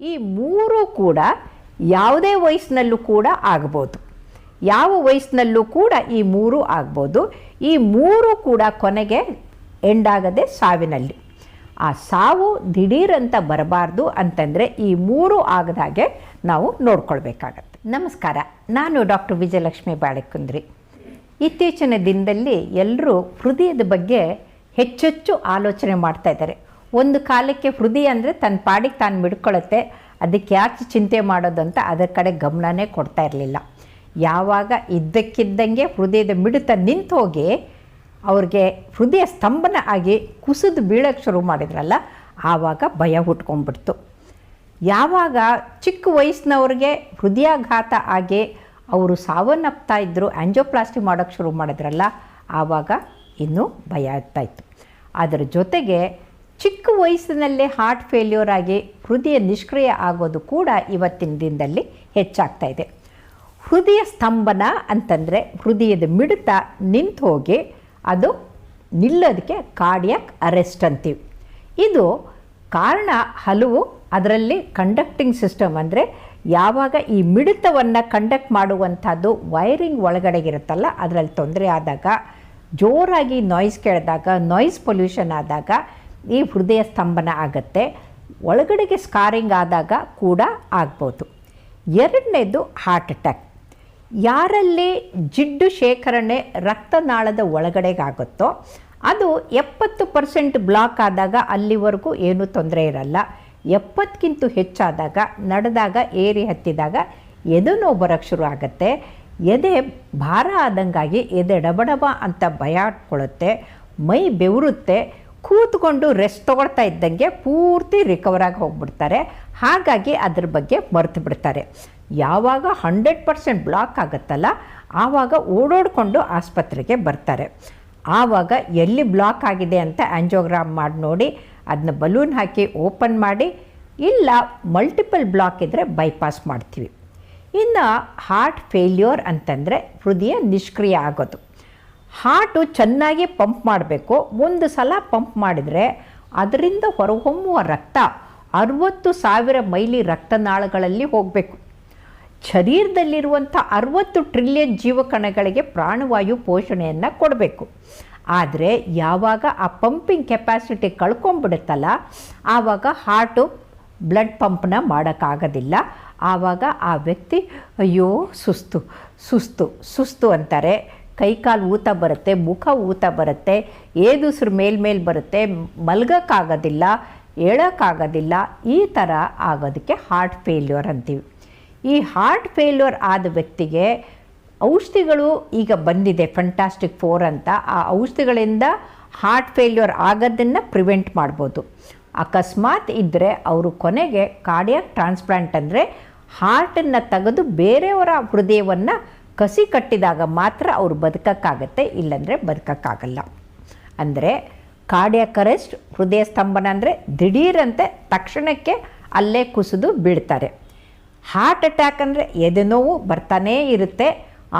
ಈ ಮೂರು ಕೂಡ ಯಾವುದೇ ವಯಸ್ಸಿನಲ್ಲೂ ಕೂಡ ಆಗ್ಬೋದು. ಯಾವ ವಯಸ್ಸಿನಲ್ಲೂ ಕೂಡ ಈ ಮೂರು ಆಗ್ಬೋದು. ಈ ಮೂರು ಕೂಡ ಕೊನೆಗೆ ಎಂಡಾಗದೆ ಸಾವಿನಲ್ಲಿ. ಆ ಸಾವು ದಿಢೀರಂತ ಬರಬಾರ್ದು ಅಂತಂದರೆ ಈ ಮೂರು ಆಗದಾಗೆ ನಾವು ನೋಡ್ಕೊಳ್ಬೇಕಾಗತ್ತೆ. ನಮಸ್ಕಾರ, ನಾನು ಡಾಕ್ಟರ್ ವಿಜಯಲಕ್ಷ್ಮಿ ಬಾಳೆಕುಂದ್ರಿ. ಇತ್ತೀಚಿನ ದಿನದಲ್ಲಿ ಎಲ್ಲರೂ ಹೃದಯದ ಬಗ್ಗೆ ಹೆಚ್ಚೆಚ್ಚು ಆಲೋಚನೆ ಮಾಡ್ತಾ ಇದ್ದಾರೆ. ಒಂದು ಕಾಲಕ್ಕೆ ಹೃದಯ ಅಂದರೆ ತನ್ನ ಪಾಡಿಗೆ ತಾನು ಬಿಡ್ಕೊಳ್ಳುತ್ತೆ ಅದಕ್ಕೆ ಯಾಕೆ ಚಿಂತೆ ಮಾಡೋದು ಅಂತ ಅದರ ಕಡೆ ಗಮನನೇ ಕೊಡ್ತಾ ಇರಲಿಲ್ಲ. ಯಾವಾಗ ಇದ್ದಕ್ಕಿದ್ದಂಗೆ ಹೃದಯದ ಮಿಡಿತ ನಿಂತು ಹೋಗಿ ಅವ್ರಿಗೆ ಹೃದಯ ಸ್ತಂಭನ ಆಗಿ ಕುಸಿದು ಬೀಳೋಕ್ಕೆ ಶುರು ಮಾಡಿದ್ರಲ್ಲ, ಆವಾಗ ಭಯ ಹುಟ್ಕೊಂಡ್ಬಿಡ್ತು. ಯಾವಾಗ ಚಿಕ್ಕ ವಯಸ್ಸಿನವ್ರಿಗೆ ಹೃದಯಾಘಾತ ಆಗಿ ಅವರು ಸಾವನ್ನಪ್ತಾ ಇದ್ದರು ಆ್ಯಂಜೋಪ್ಲಾಸ್ಟಿ ಮಾಡೋಕ್ಕೆ ಶುರು ಮಾಡಿದ್ರಲ್ಲ, ಆವಾಗ ಇನ್ನೂ ಭಯ ಆಗ್ತಾಯಿತ್ತು ಅದರ ಜೊತೆಗೆ ಚಿಕ್ಕ ವಯಸ್ಸಿನಲ್ಲೇ ಹಾರ್ಟ್ ಫೇಲ್ಯೂರ್ ಆಗಿ ಹೃದಯ ನಿಷ್ಕ್ರಿಯ ಆಗೋದು ಕೂಡ ಇವತ್ತಿನ ದಿನದಲ್ಲಿ ಹೆಚ್ಚಾಗ್ತಾ ಇದೆ. ಹೃದಯ ಸ್ತಂಭನ ಅಂತಂದರೆ ಹೃದಯದ ಮಿಡಿತ ನಿಂತು ಹೋಗಿ ಅದು ನಿಲ್ಲೋದಕ್ಕೆ ಕಾರ್ಡಿಯಾಕ್ ಅರೆಸ್ಟ್ ಅಂತೀವಿ. ಇದು ಕಾರಣ ಹಲವು ಅದರಲ್ಲಿ ಕಂಡಕ್ಟಿಂಗ್ ಸಿಸ್ಟಮ್ ಅಂದರೆ ಯಾವಾಗ ಈ ಮಿಡಿತವನ್ನು ಕಂಡಕ್ಟ್ ಮಾಡುವಂಥದ್ದು ವೈರಿಂಗ್ ಒಳಗಡೆಗಿರುತ್ತಲ್ಲ ಅದರಲ್ಲಿ ತೊಂದರೆ ಆದಾಗ ಜೋರಾಗಿ ನಾಯ್ಸ್ ಕೇಳಿದಾಗ ನಾಯ್ಸ್ ಪೊಲ್ಯೂಷನ್ ಆದಾಗ ಈ ಹೃದಯ ಸ್ತಂಭನ ಆಗುತ್ತೆ. ಒಳಗಡೆಗೆ ಸ್ಕಾರಿಂಗ್ ಆದಾಗ ಕೂಡ ಆಗ್ಬೋದು. ಎರಡನೇದು ಹಾರ್ಟ್ ಅಟ್ಯಾಕ್ ಯಾರಲ್ಲಿ ಜಿಡ್ಡು ಶೇಖರಣೆ ರಕ್ತನಾಳದ ಒಳಗಡೆಗಾಗುತ್ತೋ, ಅದು ಎಪ್ಪತ್ತು ಪರ್ಸೆಂಟ್ ಬ್ಲಾಕ್ ಆದಾಗ ಅಲ್ಲಿವರೆಗೂ ಏನೂ ತೊಂದರೆ ಇರಲ್ಲ. ಎಪ್ಪತ್ತಕ್ಕಿಂತ ಹೆಚ್ಚಾದಾಗ, ನಡೆದಾಗ, ಏರಿ ಹತ್ತಿದಾಗ ಎದೆ ನೋವು ಬರೋಕ್ಕೆ ಶುರು ಆಗುತ್ತೆ. ಎದೆ ಭಾರ ಆದಂಗಾಗಿ ಎದೆ ಡಬಡಬ ಅಂತ ಭಯ ಆಟ್ಕೊಳ್ಳುತ್ತೆ ಮೈ ಬೆವರುತ್ತೆ. ಕೂತ್ಕೊಂಡು ರೆಸ್ಟ್ ತೊಗೊಳ್ತಾ ಇದ್ದಂಗೆ ಪೂರ್ತಿ ರಿಕವರ್ ಆಗಿ ಹೋಗ್ಬಿಡ್ತಾರೆ. ಹಾಗಾಗಿ ಅದ್ರ ಬಗ್ಗೆ ಮರೆತು ಬಿಡ್ತಾರೆ. ಯಾವಾಗ ಹಂಡ್ರೆಡ್ ಪರ್ಸೆಂಟ್ ಬ್ಲಾಕ್ ಆಗುತ್ತಲ್ಲ, ಆವಾಗ ಓಡೋಡ್ಕೊಂಡು ಆಸ್ಪತ್ರೆಗೆ ಬರ್ತಾರೆ. ಆವಾಗ ಎಲ್ಲಿ ಬ್ಲಾಕ್ ಆಗಿದೆ ಅಂತ ಆ್ಯಂಜೋಗ್ರಾಮ್ ಮಾಡಿ ನೋಡಿ ಅದನ್ನ ಬಲೂನ್ ಹಾಕಿ ಓಪನ್ ಮಾಡಿ, ಇಲ್ಲ ಮಲ್ಟಿಪಲ್ ಬ್ಲಾಕ್ ಇದ್ದರೆ ಬೈಪಾಸ್ ಮಾಡ್ತೀವಿ. ಇನ್ನು ಹಾರ್ಟ್ ಫೇಲ್ಯೂರ್ ಅಂತಂದರೆ ಹೃದಯ ನಿಷ್ಕ್ರಿಯ ಆಗೋದು. ಹಾರ್ಟು ಚೆನ್ನಾಗಿ ಪಂಪ್ ಮಾಡಬೇಕು. ಒಂದು ಸಲ ಪಂಪ್ ಮಾಡಿದರೆ ಅದರಿಂದ ಹೊರಹೊಮ್ಮುವ ರಕ್ತ ಅರುವತ್ತು ಸಾವಿರ ಮೈಲಿ ರಕ್ತನಾಳಗಳಲ್ಲಿ ಹೋಗಬೇಕು. ಶರೀರದಲ್ಲಿರುವಂಥ ಅರವತ್ತು ಟ್ರಿಲಿಯನ್ ಜೀವಕಣಗಳಿಗೆ ಪ್ರಾಣವಾಯು ಪೋಷಣೆಯನ್ನು ಕೊಡಬೇಕು. ಆದರೆ ಯಾವಾಗ ಆ ಪಂಪಿಂಗ್ ಕೆಪಾಸಿಟಿ ಕಳ್ಕೊಂಬಿಡುತ್ತಲ್ಲ ಆವಾಗ ಹಾರ್ಟು ಬ್ಲಡ್ ಪಂಪ್ನ ಮಾಡೋಕ್ಕಾಗೋದಿಲ್ಲ. ಆವಾಗ ಆ ವ್ಯಕ್ತಿ, ಅಯ್ಯೋ, ಸುಸ್ತು ಸುಸ್ತು ಸುಸ್ತು ಅಂತಾರೆ. ಕೈಕಾಲು ಊತ ಬರುತ್ತೆ, ಮುಖ ಊತ ಬರುತ್ತೆ ಏದುಸ್ರು ಮೇಲ್ಮೇಲೆ ಬರುತ್ತೆ, ಮಲ್ಗೋಕ್ಕಾಗೋದಿಲ್ಲ ಹೇಳೋಕ್ಕಾಗೋದಿಲ್ಲ ಈ ಥರ ಆಗೋದಕ್ಕೆ ಹಾರ್ಟ್ ಫೇಲ್ಯೂರ್ ಅಂತೀವಿ. ಈ ಹಾರ್ಟ್ ಫೇಲ್ಯೂರ್ ಆದ ವ್ಯಕ್ತಿಗೆ ಔಷಧಿಗಳು ಈಗ ಬಂದಿದೆ ಫಂಟಾಸ್ಟಿಕ್ ಫೋರ್ ಅಂತ. ಆ ಔಷಧಿಗಳಿಂದ ಹಾರ್ಟ್ ಫೇಲ್ಯೂರ್ ಆಗೋದನ್ನು ಪ್ರಿವೆಂಟ್ ಮಾಡ್ಬೋದು. ಅಕಸ್ಮಾತ್ ಇದ್ದರೆ ಅವರು ಕೊನೆಗೆ ಕಾರ್ಡಿಯಾಕ್ ಟ್ರಾನ್ಸ್ಪ್ಲಾಂಟ್ ಅಂದರೆ ಹಾರ್ಟನ್ನು ತೆಗೆದು ಬೇರೆಯವರ ಹೃದಯವನ್ನು ಕಸಿ ಕಟ್ಟಿದಾಗ ಮಾತ್ರ ಅವರು ಬದುಕಕ್ಕಾಗತ್ತೆ, ಇಲ್ಲಾಂದರೆ ಬದುಕಕ್ಕಾಗಲ್ಲ. ಅಂದರೆ ಕಾರ್ಡಿಯಾಕ್ ಅರೆಸ್ಟ್ ಹೃದಯ ಸ್ತಂಭನ ಅಂದರೆ ದಿಢೀರಂತೆ ತಕ್ಷಣಕ್ಕೆ ಅಲ್ಲೇ ಕುಸಿದು ಬೀಳ್ತಾರೆ. ಹಾರ್ಟ್ ಅಟ್ಯಾಕ್ ಅಂದರೆ ಎದೆ ನೋವು ಬರ್ತಾನೇ ಇರುತ್ತೆ.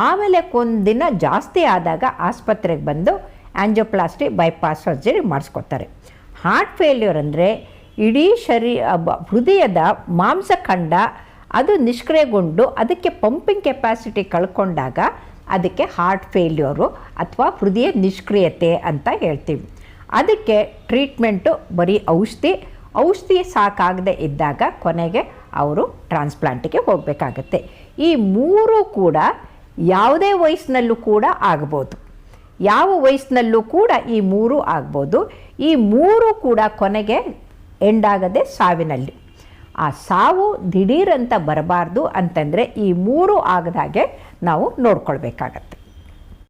ಆಮೇಲೆ ದಿನ ಜಾಸ್ತಿ ಆದಾಗ ಆಸ್ಪತ್ರೆಗೆ ಬಂದು ಆ್ಯಂಜೋಪ್ಲಾಸ್ಟಿ ಬೈಪಾಸ್ ಸರ್ಜರಿ ಮಾಡಿಸ್ಕೊತಾರೆ. ಹಾರ್ಟ್ ಫೇಲ್ಯೂರ್ ಅಂದರೆ ಇಡೀ ಶರೀ ಹೃದಯದ ಮಾಂಸಖಂಡ ಅದು ನಿಷ್ಕ್ರಿಯಗೊಂಡು ಅದಕ್ಕೆ ಪಂಪಿಂಗ್ ಕೆಪಾಸಿಟಿ ಕಳ್ಕೊಂಡಾಗ ಅದಕ್ಕೆ ಹಾರ್ಟ್ ಫೇಲ್ಯೂರು ಅಥವಾ ಹೃದಯ ನಿಷ್ಕ್ರಿಯತೆ ಅಂತ ಹೇಳ್ತೀವಿ. ಅದಕ್ಕೆ ಟ್ರೀಟ್ಮೆಂಟು ಬರೀ ಔಷಧಿ ಔಷಧಿ ಸಾಕಾಗದೆ ಇದ್ದಾಗ ಕೊನೆಗೆ ಅವರು ಟ್ರಾನ್ಸ್ಪ್ಲಾಂಟಿಗೆ ಹೋಗಬೇಕಾಗತ್ತೆ. ಈ ಮೂರು ಕೂಡ ಯಾವುದೇ ವಯಸ್ಸಿನಲ್ಲೂ ಕೂಡ ಆಗ್ಬೋದು. ಯಾವ ವಯಸ್ಸಿನಲ್ಲೂ ಕೂಡ ಈ ಮೂರು ಆಗ್ಬೋದು. ಈ ಮೂರು ಕೂಡ ಕೊನೆಗೆ ಎಂಡಾಗದೆ ಸಾವಿನಲ್ಲಿ. ಆ ಸಾವು ದಿಢೀರಂತ ಬರಬಾರ್ದು ಅಂತಂದರೆ ಈ ಮೂರು ಆಗದಾಗೆ ನಾವು ನೋಡ್ಕೊಳ್ಬೇಕಾಗತ್ತೆ.